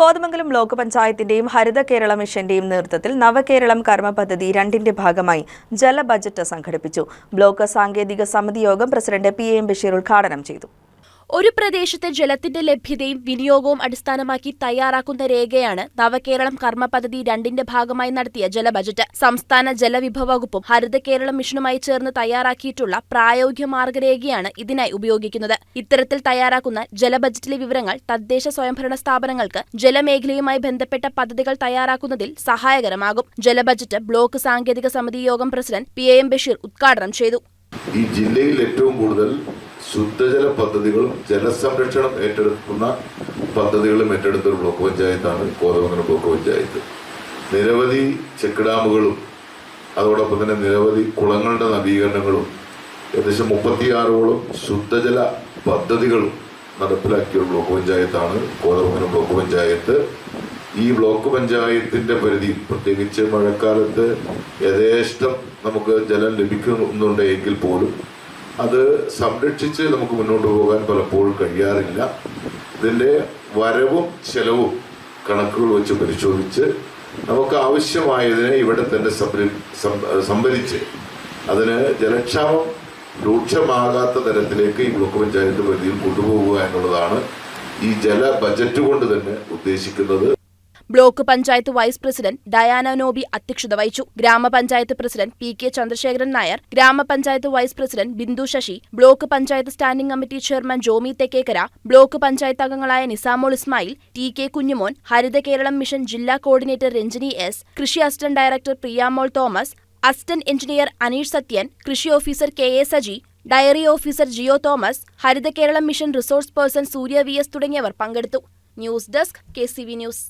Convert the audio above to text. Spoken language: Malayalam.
കോതമംഗലം ബ്ലോക്ക് പഞ്ചായത്തിന്റെയും ഹരിത കേരള മിഷന്റെയും നേതൃത്വത്തിൽ നവകേരളം കർമ്മ പദ്ധതി രണ്ടിന്റെ ഭാഗമായി ജല ബജറ്റ് സംഘടിപ്പിച്ചു. ബ്ലോക്ക് സാങ്കേതിക സമിതി യോഗം പ്രസിഡന്റ് പി എം ബഷീർ ഉദ്ഘാടനം ചെയ്തു. ഒരു പ്രദേശത്തെ ജലത്തിന്റെ ലഭ്യതയും വിനിയോഗവും അടിസ്ഥാനമാക്കി തയ്യാറാക്കുന്ന രേഖയാണ് നവകേരളം കർമ്മ പദ്ധതി രണ്ടിന്റെ ഭാഗമായി നടത്തിയ ജല ബജറ്റ് സംസ്ഥാന ജലവിഭവ വകുപ്പും ഹരിത കേരളം മിഷനുമായി ചേർന്ന് തയ്യാറാക്കിയിട്ടുള്ള പ്രായോഗിക മാർഗരേഖയാണ് ഇതിനായി ഉപയോഗിക്കുന്നത്. ഇത്തരത്തിൽ തയ്യാറാക്കുന്ന ജല ബജറ്റിലെ വിവരങ്ങൾ തദ്ദേശ സ്വയംഭരണ സ്ഥാപനങ്ങൾക്ക് ജലമേഖലയുമായി ബന്ധപ്പെട്ട പദ്ധതികൾ തയ്യാറാക്കുന്നതിൽ സഹായകരമാകും. ജല ബജറ്റ് ബ്ലോക്ക് സാങ്കേതിക സമിതി യോഗം president P A M Basheer ഉദ്ഘാടനം ചെയ്തു. ഈ ജില്ലയിൽ ഏറ്റവും കൂടുതൽ ശുദ്ധജല പദ്ധതികളും ജലസംരക്ഷണം ഏറ്റെടുക്കുന്ന പദ്ധതികളും ഏറ്റെടുത്ത ബ്ലോക്ക് പഞ്ചായത്താണ് കോതമംഗലം ബ്ലോക്ക് പഞ്ചായത്ത്. നിരവധി ചെക്ക് ഡാമുകളും അതോടൊപ്പം തന്നെ നിരവധി കുളങ്ങളുടെ നവീകരണങ്ങളും ഏകദേശം മുപ്പത്തിയാറോളം ശുദ്ധജല പദ്ധതികളും നടപ്പിലാക്കിയ ബ്ലോക്ക് പഞ്ചായത്താണ് കോതമംഗലം ബ്ലോക്ക് പഞ്ചായത്ത്. ഈ ബ്ലോക്ക് പഞ്ചായത്തിന്റെ പരിധി പ്രത്യേകിച്ച് മഴക്കാലത്ത് യഥേഷ്ടം നമുക്ക് ജലം ലഭിക്കുന്നുണ്ട് എങ്കിൽ പോലും അത് സംരക്ഷിച്ച് നമുക്ക് മുന്നോട്ട് പോകാൻ പലപ്പോഴും കഴിയാറില്ല. ഇതിന്റെ വരവും ചെലവും കണക്കുകൾ വെച്ച് പരിശോധിച്ച് നമുക്ക് ആവശ്യമായതിനെ ഇവിടെ തന്നെ സംഭരിച്ച് അതിന് ജലക്ഷാമം രൂക്ഷമാകാത്ത തരത്തിലേക്ക് ഈ ബ്ലോക്ക് പഞ്ചായത്ത് പരിധിയിൽ കൊണ്ടുപോകുക എന്നുള്ളതാണ് ഈ ജല ബജറ്റ് കൊണ്ട് തന്നെ ഉദ്ദേശിക്കുന്നത്. Block panchayat vice president Diana Nobi അധ്യക്ഷത വഹിച്ചു. ഗ്രാമപഞ്ചായത്ത് president P K Chandrasekharan Nair ഗ്രാമപഞ്ചായത്ത് vice president Bindu Sasi block panchayat standing committee chairman Jomy Thekkekkara block panchayat അംഗങ്ങളായ Nisamol Ismail T K Kunjumon Haritha Keralam mission ജില്ലാ കോർഡിനേറ്റർ രഞ്ജിനി എസ് കൃഷി assistant director Priyamol Thomas assistant engineer Aneesh Sathyan കൃഷി officer K A Saji dairy officer Jio Thomas Haritha Keralam mission resource person Surya V S തുടങ്ങിയവർ പങ്കെടുത്തു. News desk K C V news.